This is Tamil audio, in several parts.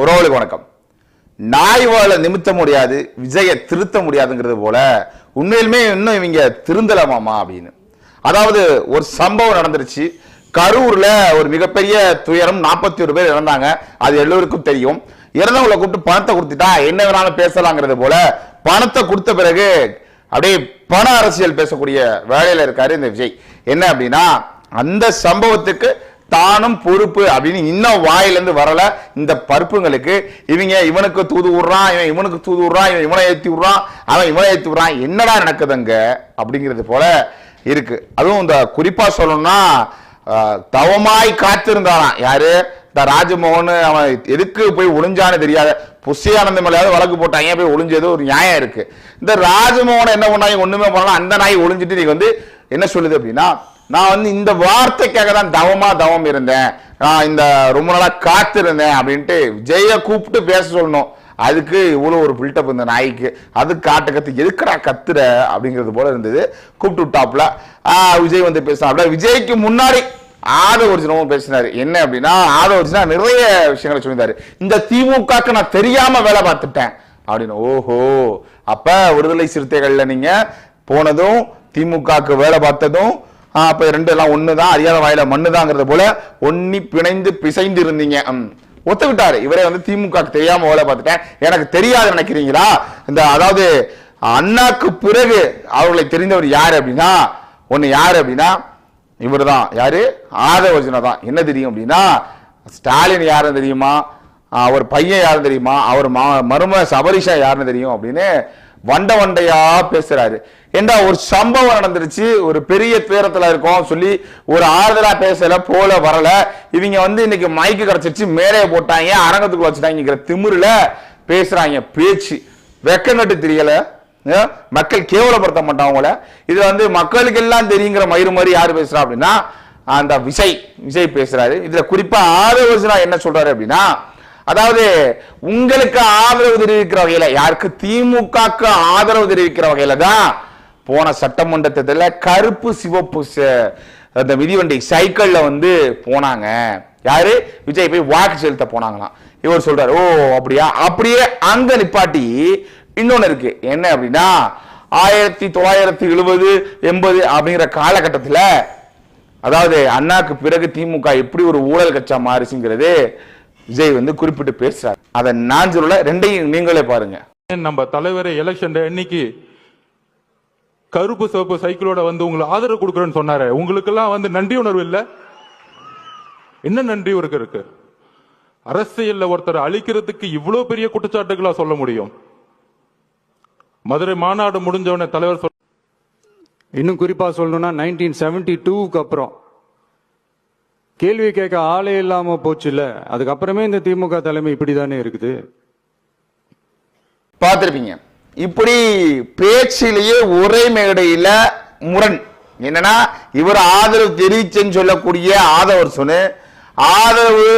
உறவுகளுக்கு வணக்கம். நாய் வாழை நிமித்த முடியாது விஜயை திருத்த முடியாதுங்கிறது போல உண்மையிலுமே இன்னும் இவங்க திருந்தலாமாமா அப்படின்னு. அதாவது ஒரு சம்பவம் நடந்துருச்சு. கரூர்ல ஒரு மிகப்பெரிய துயரம் நாற்பத்தி ஒரு பேர் இறந்தாங்க. அது எல்லோருக்கும் தெரியும். இறந்தவங்களை கூப்பிட்டு பணத்தை கொடுத்துட்டா என்ன வேணாலும் பேசலாங்கிறது போல பணத்தை கொடுத்த பிறகு அப்படியே பண அரசியல் பேசக்கூடிய வேலையில இருக்காரு இந்த விஜய். என்ன அப்படின்னா அந்த சம்பவத்துக்கு தானும் பொறுப்பு அப்படின்னு இன்னும் வாயிலிருந்து வரல. இந்த பருப்புங்களுக்கு இவங்க இவனுக்கு தூது விடுறான் இவன் இவனுக்கு தூது விடுறான் இவன் இவனை ஏற்றி விடுறான் அவன் இவனை ஏற்றி விடுறான். என்னடா நடக்குதுங்க? அப்படிங்கிறது போல இருக்கு. அதுவும் இந்த குறிப்பாக சொல்லணும்னா தவமாய் காத்திருந்தாராம். யாரு? இந்த ராஜமோகன் அவன் எதுக்கு போய் ஒளிஞ்சான்னு தெரியாத. புஷியானந்த மேலேயாவது வழக்கு போட்டாங்க போய் ஒளிஞ்சது ஒரு நியாயம் இருக்கு. இந்த ராஜமோகன் என்ன பண்ணாங்க? ஒண்ணுமே பண்ணலாம் அந்த நாய் ஒளிஞ்சிட்டு நீங்க வந்து என்ன சொல்லுது அப்படின்னா நான் வந்து இந்த வார்த்தைக்காக தான் தவமா தவம் இருந்தேன். நான் இந்த ரொம்ப நாளா காத்திருந்தேன் அப்படின்ட்டு ஜெய கூப்பிட்டு பேச சொல்லணும். அதுக்கு இவ்வளோ ஒரு பில்டப் இந்த நாய்க்கு. அது காட்டு கத்து எதுக்குடா கத்துற அப்படிங்கிறது போல இருந்தது. கூப்பிட்டு விட்டாப்ல விஜய் வந்து பேசினாப்ல விஜய்க்கு முன்னாடி ஆத ஒரிஜினமும் பேசினார். என்ன அப்படின்னா ஆத ஒரிஜினா நிறைய விஷயங்களை சொல்லியிருந்தாரு. இந்த திமுகக்கு நான் தெரியாம வேலை பார்த்துட்டேன் அப்படின்னு. ஓஹோ. அப்ப விடுதலை சிறுத்தைகள்ல நீங்க போனதும் திமுகக்கு வேலை பார்த்ததும் அப்ப ரெண்டு எல்லாம் ஒண்ணுதான் அறியாத வாயில மண்ணுதாங்கிறது போல ஒன்னி பிணைந்து பிசைந்து இருந்தீங்க ஒத்துக்கிட்டாரு இவரே வந்து திமுக தெரியாம வேலை பார்த்துட்டேன். எனக்கு தெரியாது நினைக்கிறீங்களா? இந்த அதாவது அண்ணாக்கு பிறகு அவர்களை தெரிந்தவர் யார் அப்படின்னா ஒண்ணு யார் அப்படின்னா இவர்தான். யாரு? ஆதவர்ஜுனா தான். என்ன தெரியும் அப்படின்னா ஸ்டாலின் யாருன்னு தெரியுமா? அவர் பையன் யாருன்னு தெரியுமா? அவர் மா- மரும சபரிஷா யாருன்னு தெரியும் அப்படின்னு வண்ட வண்டையா பேசுறாரு. ஏண்டா ஒரு சம்பவம் நடந்துருச்சு ஒரு பெரிய துயரத்துல இருக்கோம் சொல்லி ஒரு ஆறுதலா பேசல போல வரல. இவங்க வந்து இன்னைக்கு மைக்கு கிடைச்சிருச்சு மேலே போட்டாங்க அரங்கத்துக்குள்ள வச்சுட்டாங்கிற திமிருல பேசுறாங்க. பேச்சு வெக்கங்கட்டு தெரியல. மக்கள் கேவலப்படுத்த மாட்டாங்க அவங்கள இது வந்து மக்களுக்கு எல்லாம் தெரியுங்கிற மயிறு மாதிரி யாரு பேசுறா அப்படின்னா அந்த விஜய் விஜய் பேசுறாரு. இதுல குறிப்பா ஆதரவு என்ன சொல்றாரு அப்படின்னா அதாவது உங்களுக்கு ஆதரவு தெரிவிக்கிற வகையில யாருக்கு திமுகக்கு ஆதரவு தெரிவிக்கிற வகையில தான் போன சட்டமன்ற தேர்தலில் கருப்பு சிவப்பு அந்த மிதிவண்டி சைக்கிள்ல வந்து போனாங்க. யாரு? விஜய் போய் வாக்கு செலுத்த போனாங்களாம். இவர் சொல்றாரு ஓ அப்படியா? அப்படியே அந்த நிப்பாட்டி இன்னொன்னு இருக்கு. என்ன அப்படின்னா ஆயிரத்தி தொள்ளாயிரத்தி எழுபது எண்பது அப்படிங்கிற காலகட்டத்துல அதாவது அண்ணாக்கு பிறகு திமுக எப்படி ஒரு ஊழல் கட்சா மாறுச்சுங்கிறது விஜய் வந்து குறிப்பிட்டு பேசுறாரு. அதை நான் சொல்லல ரெண்டையும் நீங்களே பாருங்க. நம்ம தலைவர் எலெக்ஷன் அன்னைக்கு கருப்பு சிவப்பு சைக்கிளோட வந்து உங்களுக்கு ஆதரவு கொடுக்குறேன்னு சொன்னாரு. உங்களுக்கெல்லாம் வந்து நன்றி உணர்வு இல்ல? என்ன நன்றி உனக்கு இருக்கு? அரசியல்ல ஒருத்தர் அழிக்கிறதுக்கு இவ்வளவு பெரிய குற்றச்சாட்டுகளா சொல்ல முடியும்? மதுரை மாநாடு முடிஞ்சவன தலைவர் சொல் இன்னும் குறிப்பா சொல்லணும்னா நைன்டீன் செவன்டி டூக்கு அப்புறம் கேள்வி கேட்க ஆளே இல்லாம போச்சுல்ல. அதுக்கப்புறமே இந்த திமுக தலைமை இப்படி தானே இருக்குது? பார்த்திருப்பீங்க. இப்படி பேச்சிலேயே ஒரே மேடையில முரண். என்னன்னா இவர் ஆதரவு தெரிவிச்சுன்னு சொல்லக்கூடிய ஆதவர் சொன்னு ஆதரவு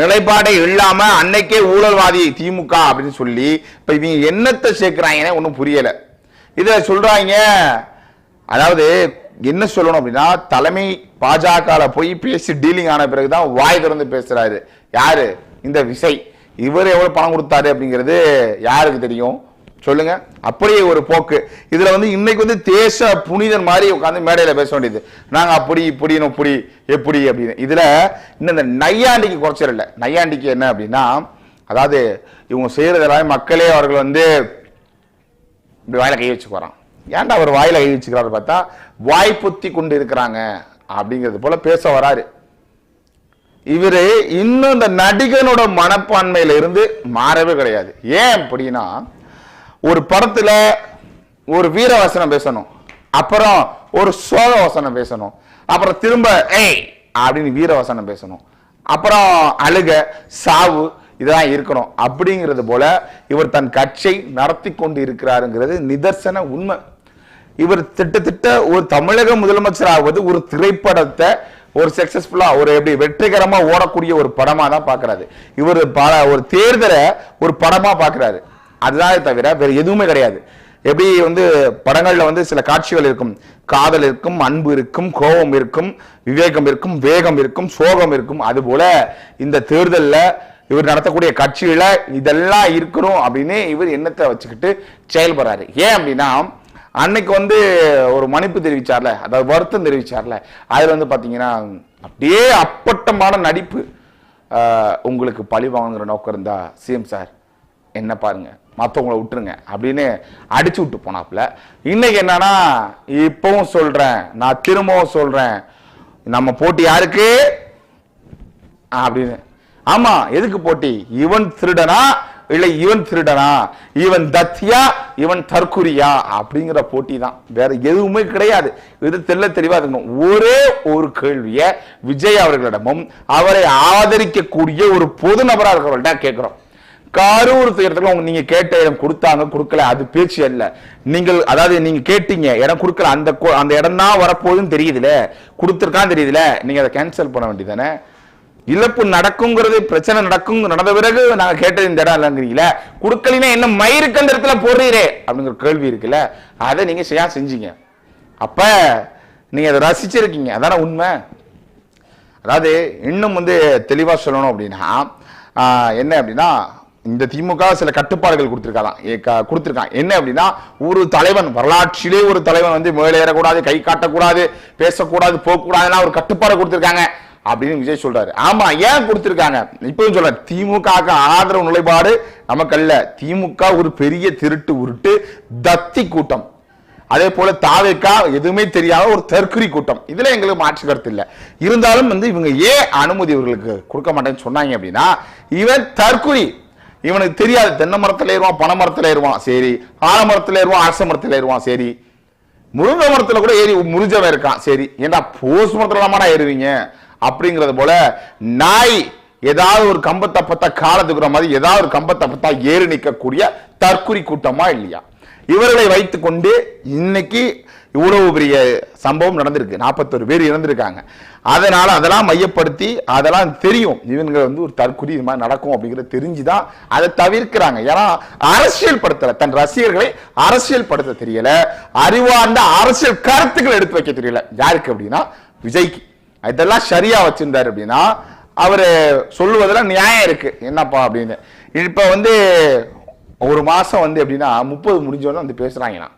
நிலைப்பாடே இல்லாம அன்னைக்கே ஊழல்வாதி திமுக அப்படின்னு சொல்லி இப்ப இவங்க என்னத்தை சேர்க்கிறாங்கன்னு ஒன்றும் புரியல. இதை சொல்றாங்க அதாவது என்ன சொல்லணும் அப்படின்னா தலைமை பாஜக போய் பேசி டீலிங் ஆன பிறகுதான் வாய் திறந்து பேசுறாரு. யாரு? இந்த விசை. இவர் எவ்வளவு பணம் கொடுத்தாரு அப்படிங்கிறது யாருக்கு தெரியும்? சொல்லுங்க. அப்படியே ஒரு போக்கு. இதுல வந்து இன்னைக்கு வந்து தேச புனிதன் மாதிரி உட்காந்து மேடையில பேச வேண்டியது. நாங்க அப்படி இப்படி இப்படி எப்படி அப்படின்னு. இதுல இன்னும் இந்த நையாண்டிக்கு குறைச்சல் இல்லை நையாண்டிக்கு என்ன அப்படின்னா அதாவது இவங்க செய்யறதெல்லாம் மக்களே அவர்கள் வந்து இப்படி வாயில கை வச்சு போறான் ஏன்டா அவர் வாயில கை வச்சுக்கிறாரு பார்த்தா வாய் புத்தி கொண்டு இருக்கிறாங்க அப்படிங்கிறது போல பேச வராரு. இவரு இன்னும் இந்த நடிகனோட மனப்பான்மையில இருந்து மாறவே கிடையாது. ஏன் அப்படின்னா ஒரு படத்துல ஒரு வீர வசனம் பேசணும் அப்புறம் ஒரு சோக வசனம் பேசணும் அப்புறம் திரும்ப ஏய்! அப்படின்னு வீர வசனம் பேசணும் அப்புறம் அழுக சாவு இதுதான் இருக்கணும். அப்படிங்கிறது போல இவர் தன் கட்சியை நடத்தி கொண்டு இருக்கிறாருங்கிறது நிதர்சன உண்மை. இவர் திட்டத்திட்ட ஒரு தமிழக முதலமைச்சர் ஆவது ஒரு திரைப்படத்தை ஒரு சக்சஸ்ஃபுல்லா ஒரு எப்படி வெற்றிகரமா ஓடக்கூடிய ஒரு படமா தான் பாக்குறாரு இவர் பல ஒரு தேர்தலை ஒரு படமா பாக்குறாரு அதுதான் தவிர வேற எதுவுமே கிடையாது. எப்படி வந்து படங்கள்ல வந்து சில காட்சிகள் இருக்கும். காதல் இருக்கும் அன்பு இருக்கும் கோபம் இருக்கும் விவேகம் இருக்கும் வேகம் இருக்கும் சோகம் இருக்கும். அதுபோல இந்த தேர்தலில் இவர் நடத்தக்கூடிய கட்சியில இதெல்லாம் இருக்கணும் அப்படின்னு இவர் எண்ணத்தை வச்சுக்கிட்டு செயல்படுறாரு. ஏன் அப்படின்னா அன்னைக்கு வந்து ஒரு மன்னிப்பு தெரிவிச்சார்ல அதாவது வருத்தம் தெரிவிச்சார்ல அதில் வந்து பார்த்தீங்கன்னா அப்படியே அப்பட்டமான நடிப்பு உங்களுக்கு பழி வாங்குற நோக்கம் இருந்தா சிஎம் சார் என்ன பாருங்க மற்றவங்கள விட்டுருங்க அப்படின்னு அடிச்சு விட்டு போனாப்புல. இன்னைக்கு என்னன்னா இப்பவும் சொல்றேன் நான் திரும்பவும் சொல்றேன் நம்ம போட்டி யாருக்கு? அப்படின்னு ஆமா எதுக்கு போட்டி? இவன் திருடனா? இல்லை இவன் திருடனா? இவன் தத்தியா? இவன் தற்குறியா அப்படிங்கிற போட்டி தான். வேற எதுவுமே கிடையாது. இது தெல்ல தெளிவா இருக்கணும். ஒரே ஒரு கேள்வியை விஜய் அவர்களிடமும் அவரை ஆதரிக்கக்கூடிய ஒரு பொது நபராக இருக்கிறவர்கள்ட்ட கேட்கிறோம். கரூர் துயரத்தில் உங்க நீங்க கேட்ட இடம் கொடுத்தாங்க கொடுக்கல அது பேச்சு அல்ல. நீங்கள் அதாவது நீங்க கேட்டீங்க இடம் கொடுக்கல அந்த கோ- அந்த இடம் தான் வரப்போகுதுன்னு தெரியுதுல கொடுத்துருக்கான்னு தெரியுதுல நீங்க அதை கேன்சல் பண்ண வேண்டியதானே இழப்பு நடக்குங்கிறது பிரச்சனை நடக்கும் நடந்த பிறகு நாங்க கேட்டது இந்த இடம் இல்லைங்கிறீங்களே கொடுக்கலினா என்ன மயிருக்கு அந்த இடத்துல போடுறீரே அப்படிங்கிற கேள்வி இருக்குல்ல அதை நீங்க செய்யா செஞ்சீங்க. அப்ப நீங்க அதை ரசிச்சிருக்கீங்க. அதானே உண்மை? அதாவது இன்னும் வந்து தெளிவா சொல்லணும் அப்படின்னா என்ன அப்படின்னா இந்த திமுக சில கட்டுப்பாடுகள் கொடுத்துருக்காதான். கொடுத்துருக்கான். என்ன அப்படின்னா ஒரு தலைவன் வரலாற்றிலே ஒரு தலைவன் வந்து மேலேறக்கூடாது கை காட்டக்கூடாது பேசக்கூடாது போகக்கூடாதுன்னா ஒரு கட்டுப்பாடு கொடுத்துருக்காங்க. அப்படின்னு விஜய் சொல்றாரு. ஆமா ஏன் கொடுத்துருக்காங்க? இப்பவும் சொல்ற திமுக ஆதரவு நிலைப்பாடு நமக்கு அல்ல. திமுக ஒரு பெரிய திருட்டு உருட்டு தத்தி கூட்டம். அதே போல தாவேக்கா எதுவுமே தெரியாத ஒரு தற்குறி கூட்டம். இதுல எங்களுக்கு மாற்று கருத்து இல்லை. இருந்தாலும் வந்து இவங்க ஏன் அனுமதி இவர்களுக்கு கொடுக்க மாட்டேன்னு சொன்னாங்க அப்படின்னா இவன் தற்குறி இவனுக்கு தெரியாது தென்னை மரத்துல ஏறுவான் பனை மரத்துல ஏறுவான் சரி. ஆலமரத்துல ஏறுவான் அரச மரத்துல ஏறுவான் சரி. முருங்கை மரத்துல கூட ஏறி முறிஞ்சவன் இருக்கான் சரி. ஏன்டா போஸ் மரத்துல தானடா ஏறுவீங்க? அப்படிங்கிறது போல நாய் ஏதாவது ஒரு கம்பத்தை பார்த்தா காலத்துக்குற மாதிரி ஏதாவது ஒரு கம்பத்தை பார்த்தா ஏறி நிற்கக்கூடிய தற்குறி கூட்டமா இல்லையா? இவர்களை வைத்துக்கொண்டு இன்னைக்கு இவ்வளவு பெரிய சம்பவம் நடந்திருக்கு. நாற்பத்தொரு பேர் இறந்திருக்காங்க. அதனால அதெல்லாம் மையப்படுத்தி அதெல்லாம் தெரியும். இவங்க வந்து ஒரு தற்குறி இது மாதிரி நடக்கும் அப்படிங்கிறத தெரிஞ்சுதான் அதை தவிர்க்கிறாங்க. ஏன்னா அரசியல் படுத்தலை தன் ரசிகர்களை அரசியல் படுத்த தெரியல. அறிவார்ந்த அரசியல் கருத்துக்கள் எடுத்து வைக்க தெரியல. யாருக்கு அப்படின்னா விஜய்க்கு. இதெல்லாம் சரியா வச்சிருந்தார் அப்படின்னா அவரு சொல்லுவதில் நியாயம் இருக்கு. என்னப்பா அப்படின்னு. இப்ப வந்து ஒரு மாசம் வந்து எப்படின்னா முப்பது முடிஞ்சோடனே வந்து பேசுறாங்கண்ணா.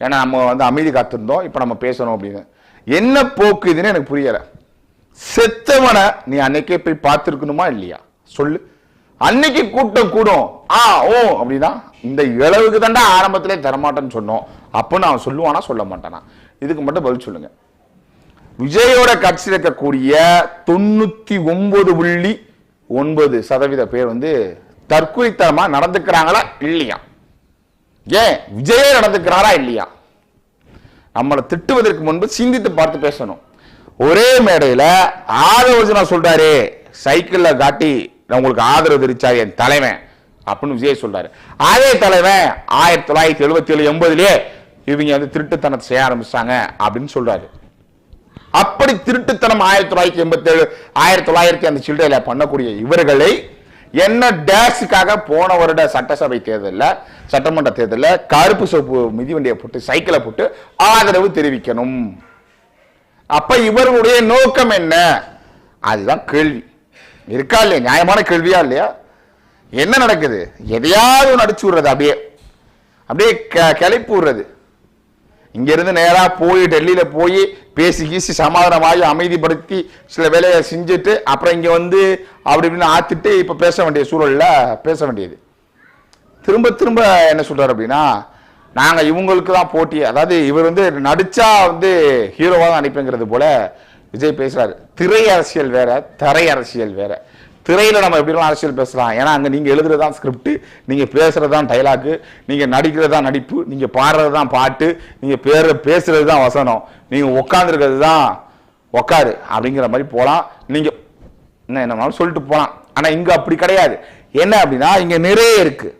ஏன்னா நம்ம வந்து அமைதி காத்திருந்தோம் இப்போ நம்ம பேசணும் அப்படின்னு. என்ன போக்கு இதுன்னு எனக்கு புரியல. செத்தவனை நீ அன்னைக்கே போய் பார்த்துருக்கணுமா இல்லையா? சொல்லு. அன்னைக்கு கூட்டம் கூடும். ஆ ஓ அப்படின்னா இந்த இளவுக்கு தாண்டா ஆரம்பத்திலே தரமாட்டேன்னு சொன்னோம். அப்போ நான் சொல்லுவானா சொல்ல மாட்டானா? இதுக்கு மட்டும் பதில் சொல்லுங்க. விஜயோட கட்சியில் இருக்கக்கூடிய தொண்ணூத்தி ஒன்பது புள்ளி ஒன்பது சதவீத பேர் வந்து தற்கொலைத்தனமா நடந்துக்கிறாங்களா இல்லையா? ஏன்? விஜயே நடந்துக்கிறாரா இல்லையா? நம்மளை திட்டுவதற்கு முன்பு சிந்தித்து பார்த்து பேசணும். ஒரே மேடையில ஆதரவு சொல்றாரு சைக்கிள்ல காட்டி நான் உங்களுக்கு ஆதரவு தெரிவிச்சார் என் தலைவன் அப்படின்னு விஜய் சொல்றாரு. அதே தலைவன் ஆயிரத்தி தொள்ளாயிரத்தி எழுபத்தி ஏழு எண்பதுலயே இவங்க வந்து திருட்டுத்தனத்தை செய்ய ஆரம்பிச்சாங்க அப்படின்னு சொல்றாரு. அப்படி திருட்டுத்தனம் ஆயிரத்தி தொள்ளாயிரத்தி எண்பத்தி ஏழு ஆயிரத்தி தொள்ளாயிரத்தி அந்த சில்லறையில பண்ணக்கூடிய இவர்களை என்ன டேஸுக்காக போன வருட சட்டசபை தேர்தலில் சட்டமன்ற தேர்தலில் கருப்பு சோப்பு மிதிவண்டியை போட்டு சைக்கிளை போட்டு ஆதரவு தெரிவிக்கணும். அப்ப இவர்களுடைய நோக்கம் என்ன? அதுதான் கேள்வி. இருக்கா இல்லையா? நியாயமான கேள்வியா இல்லையா? என்ன நடக்குது? எதையாவது ஒன்று அடிச்சு விடுறது அப்படியே. அப்படியே கிளப்பி விடுறது. இங்கேருந்து நேராக போய் டெல்லியில் போய் பேசி கீசி சமாதானமாகி அமைதிப்படுத்தி சில வேலையை செஞ்சுட்டு அப்புறம் இங்கே வந்து அப்படி இப்படின்னு ஆத்திட்டு இப்போ பேச வேண்டிய சூழலில் பேச வேண்டியது. திரும்ப திரும்ப என்ன சொல்கிறார் அப்படின்னா நாங்கள் இவங்களுக்கு தான் போட்டி. அதாவது இவர் வந்து நடிச்சா வந்து ஹீரோவாக தான் அனுப்புங்கிறது போல விஜய் பேசுகிறார் திரை அரசியல் வேற தரை அரசியல் வேற. திரையில் நம்ம எப்படிலாம் அரசியல் பேசலாம்? ஏன்னா அங்கே நீங்கள் எழுதுறது தான் ஸ்கிரிப்ட் நீங்கள் பேசுகிறது தான் டைலாக்கு நீங்கள் நடிக்கிறது தான் நடிப்பு நீங்கள் பாடுறது தான் பாட்டு நீங்கள் பேர பேசுகிறது தான் வசனம். நீங்கள் உட்காந்துருக்கிறது தான் உக்காரு அப்படிங்கிற மாதிரி போகலாம் நீங்கள் என்ன என்னனாலும் சொல்லிட்டு போகலாம் ஆனால் இங்கே அப்படி கிடையாது. என்ன அப்படின்னா இங்கே நிறைய இருக்குது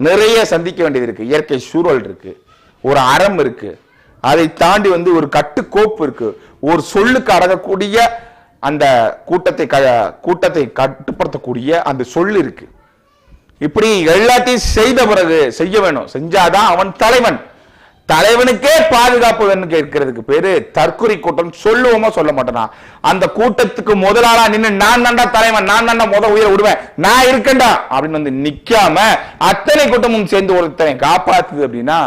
நிறைய சந்திக்க வேண்டியது இருக்குது இயற்கை சூழல் இருக்குது ஒரு அறம் இருக்குது அதை தாண்டி வந்து ஒரு கட்டுக்கோப்பு இருக்குது ஒரு சொல்லுக்கு அடங்கக்கூடிய அந்த கூட்டத்தை க- கூட்டத்தை கட்டுப்படுத்தக்கூடிய அந்த சொல் இருக்கு. இப்படி எல்லாத்தையும் செய்த பிறகு செய்ய வேணும். செஞ்சாதான் அவன் தலைவன். தலைவனுக்கே பாதுகாப்பு கேட்கிறதுக்கு கேட்கறதுக்கு பேரு தற்கொலை கூட்டம் சொல்லுவோமா சொல்ல மாட்டேனா. அந்த கூட்டத்துக்கு முதலாளா நின்னு நான் தாண்டா தலைவன் நான் தாண்டா முத உயிரை விடுவேன் நான் இருக்கேன்டா அப்படின்னு வந்து நிக்காம அத்தனை கூட்டமும் சேர்ந்து ஒருத்தனை காப்பாத்துது அப்படின்னா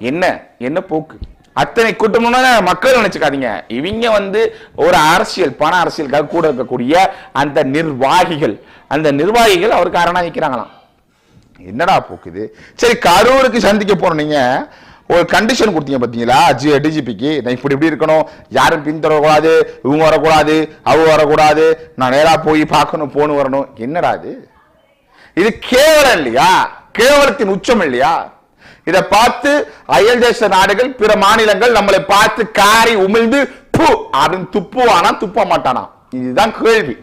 என்ன? என்ன போக்கு? அத்தனை கூட்டம்னா மக்கள் நினைச்சுக்காதீங்க. இவங்க வந்து ஒரு அரசியல் பண அரசியலுக்காக கூட இருக்கக்கூடிய அந்த நிர்வாகிகள். அந்த நிர்வாகிகள் அவருக்கு அரணா நிற்கிறாங்களாம் என்னடா போக்குது சரி கரூருக்கு சந்திக்க போன நீங்க. ஒரு கண்டிஷன் கொடுத்தீங்க பார்த்தீங்களா ஜி டிஜிபிக்கு. நான் இப்படி இப்படி இருக்கணும். யாரும் பின்தொடரக்கூடாது. இவங்க வரக்கூடாது. அவங்க வரக்கூடாது. நான் நேராக போய் பார்க்கணும் போன்னு வரணும். என்னடா இது? இது கேவலம் இல்லையா? கேவலத்தின் உச்சம் இல்லையா? இதை பார்த்து அயல் தேச நாடுகள் பிற மாநிலங்கள் நம்மளை பார்த்து காரி உமிழ்ந்து பு அப்படின்னு துப்புவானா துப்ப மாட்டானா இதுதான் கேள்வி.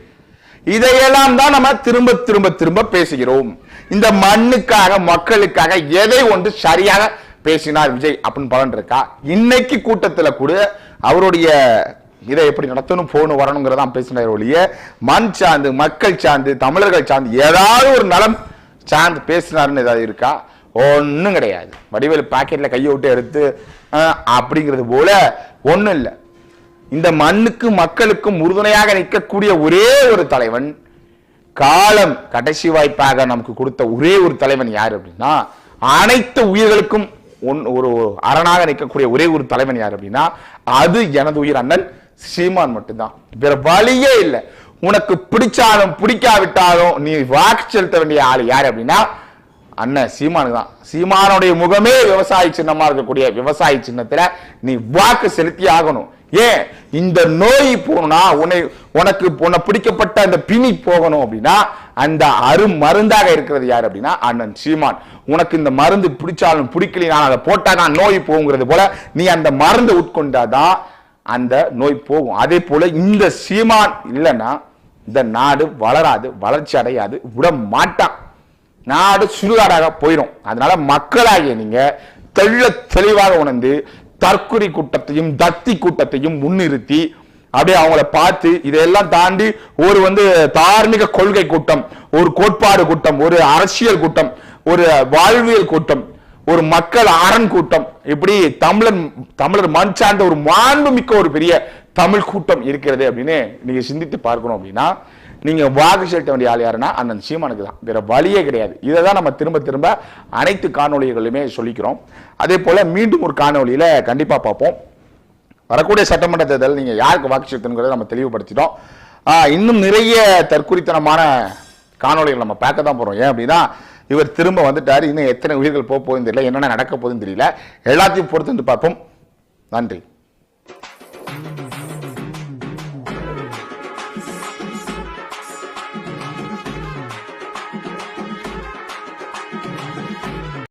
இதையெல்லாம் தான் நம்ம திரும்ப திரும்ப திரும்ப பேசுகிறோம். இந்த மண்ணுக்காக மக்களுக்காக எதை ஒன்று சரியாக பேசினார் விஜய் அப்படின்னு பலன் இருக்கா? இன்னைக்கு கூட்டத்துல கூட அவருடைய இதை எப்படி நடத்தணும் போகணும் வரணுங்கிறதான் பேசினார் ஒழிய மண் சார்ந்து மக்கள் சார்ந்து தமிழர்கள் சார்ந்து ஏதாவது ஒரு நலம் சார்ந்து பேசினாருன்னு ஏதாவது இருக்கா? ஒன்றும் கிடையாது. வடிவேலு பாக்கெட்டில் கையை விட்டு எடுத்து அப்படிங்கிறது போல ஒன்றும் இல்லை. இந்த மண்ணுக்கும் மக்களுக்கும் உறுதுணையாக நிற்கக்கூடிய ஒரே ஒரு தலைவன் காலம் கடைசி வாய்ப்பாக நமக்கு கொடுத்த ஒரே ஒரு தலைவன் யார் அப்படின்னா அனைத்து உயிர்களுக்கும் ஒன்- ஒரு அரணாக நிற்கக்கூடிய ஒரே ஒரு தலைவன் யார் அப்படின்னா அது எனது உயிர் அண்ணன் ஸ்ரீமான் மட்டும்தான். வேற வழியே இல்லை. உனக்கு பிடிச்சாலும் பிடிக்காவிட்டாலும் நீ வாக்கு செலுத்த வேண்டிய ஆள் யார் அப்படின்னா அண்ணன் சீமானுக்கு தான். சீமானுடைய முகமே விவசாய சின்னமா இருக்கக்கூடிய விவசாய சின்னத்துல நீ வாக்கு செலுத்தி ஆகணும். ஏன்? இந்த நோய் போகணும்னா உன்னை உனக்கு உன்னை பிடிக்கப்பட்ட அந்த பிணி போகணும் அப்படின்னா அந்த அரு மருந்தாக இருக்கிறது யார் அப்படின்னா அண்ணன் சீமான். உனக்கு இந்த மருந்து பிடிச்சாலும் பிடிக்கலாம் அதை போட்டா தான் நோய் போகுங்கிறது போல நீ அந்த மருந்தை உட்கொண்டாதான் அந்த நோய் போகும். அதே போல இந்த சீமான் இல்லைன்னா இந்த நாடு வளராது வளர்ச்சி அடையாது விட மாட்டான். நாடு சுடுகாடாக போயிடும். அதனால மக்களாகிய நீங்க தெள்ள தெளிவாக உணர்ந்து தற்குறி கூட்டத்தையும் தத்தி கூட்டத்தையும் முன்னிறுத்தி அப்படியே அவங்கள பார்த்து இதையெல்லாம் தாண்டி ஒரு வந்து தார்மீக கொள்கை கூட்டம் ஒரு கோட்பாடு கூட்டம் ஒரு அரசியல் கூட்டம் ஒரு வாழ்வியல் கூட்டம் ஒரு மக்கள் அரண் கூட்டம் இப்படி தமிழர் தமிழர் மண் சார்ந்த ஒரு மாண்புமிக்க ஒரு பெரிய தமிழ் கூட்டம் இருக்கிறது அப்படின்னு நீங்க சிந்தித்து பார்க்கணும் அப்படின்னா நீங்கள் வாக்கு செலுத்த வேண்டிய ஆள் யாருன்னா அந்த சீமானுக்கு தான். வேறு வழியே கிடையாது. இதை தான் நம்ம திரும்ப திரும்ப அனைத்து காணொளிகளுமே சொல்லிக்கிறோம். அதே போல் மீண்டும் ஒரு காணொலியில் கண்டிப்பாக பார்ப்போம். வரக்கூடிய சட்டமன்ற தேர்தல் நீங்கள் யாருக்கு வாக்கு செலுத்தணுங்கிறத நம்ம தெளிவுபடுத்திட்டோம். இன்னும் நிறைய தற்குறித்தனமான காணொளிகள் நம்ம பார்க்க தான் போகிறோம் ஏன் அப்படின்னா இவர் திரும்ப வந்துட்டார். இன்னும் எத்தனை உயிர்கள் போக போகுதுன்னு தெரியல. என்னென்ன நடக்க போகுதுன்னு தெரியல. எல்லாத்தையும் பொறுத்து வந்து பார்ப்போம். நன்றி.